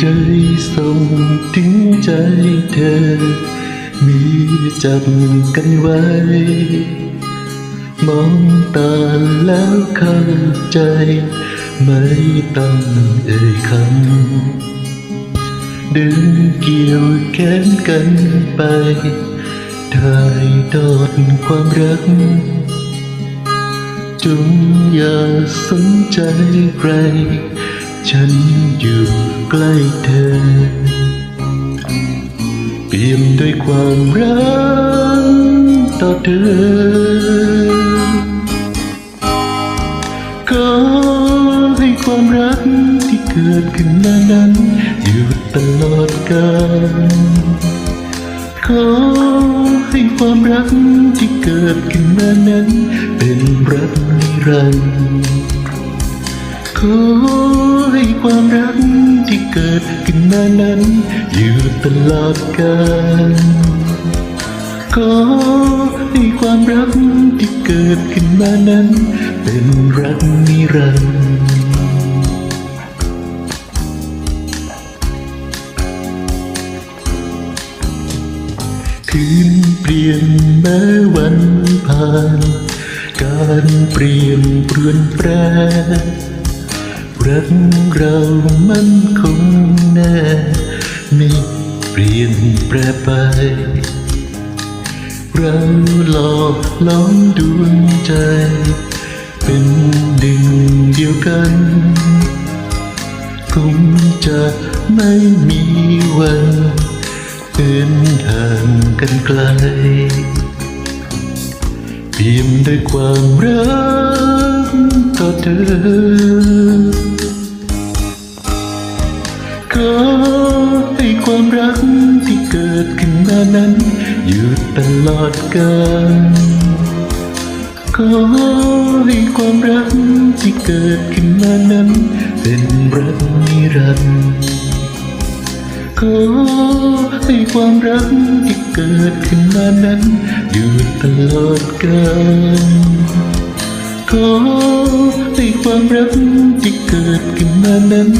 ใจส่งถึงใจเธอ มีจับกันไว้ มองตาแล้วเข้าใจ ไม่ต้องเอ่ยคำดึงเกี่ยวแขนกันไปถ่ายทอดความรักจงอย่าสนใจใคร ฉันอยู่ใกล้เธอ เปี่ยมด้วยความรักต่อเธอขอให้ความรักที่เกิดขึ้นมานั้นอยู่ตลอดกาลขอให้ความรักที่เกิดขึ้นมานั้นเป็นรักนิรันดร์ ขอให้ความรักที่เกิดขึ้นมานั้น อยู่ตลอดกาลขอให้ความรักที่เกิดขึ้นมานั้น เป็นรักนิรันดร์คืนเปลี่ยนแม้วันผ่าน การเปลี่ยนเปลี่ยนแปร รักเรามันคงแน่ไม่เปลี่ยนแปรไป เราหลอกล้อมดวงใจ เป็นหนึ่งเดียวกันคงจะไม่มีวันเป็นห่างกันไกลเปี่ยมด้วยความรักต่อเธอ ขอให้ความรักที่เกิดขึ้นมานั้น อยู่ตลอดกาลขอให้ความรักที่เกิดขึ้นมานั้น เป็นรักนิรันดร์ขอให้ความรักที่เกิดขึ้นมานั้น อยู่ตลอดกาลขอให้ความรักที่เกิดขึ้นมานั้น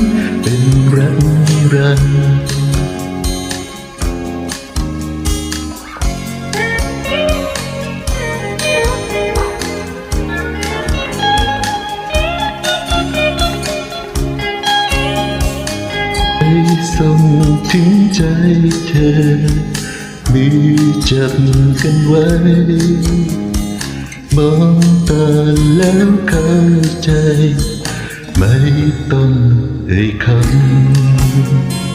เป็นรัก รันดร์ให้ส่งถึงใจเธอมีจับกันไว้ มองตาแล้วเข้าใจ ไม่ต้องเอ่ยคำ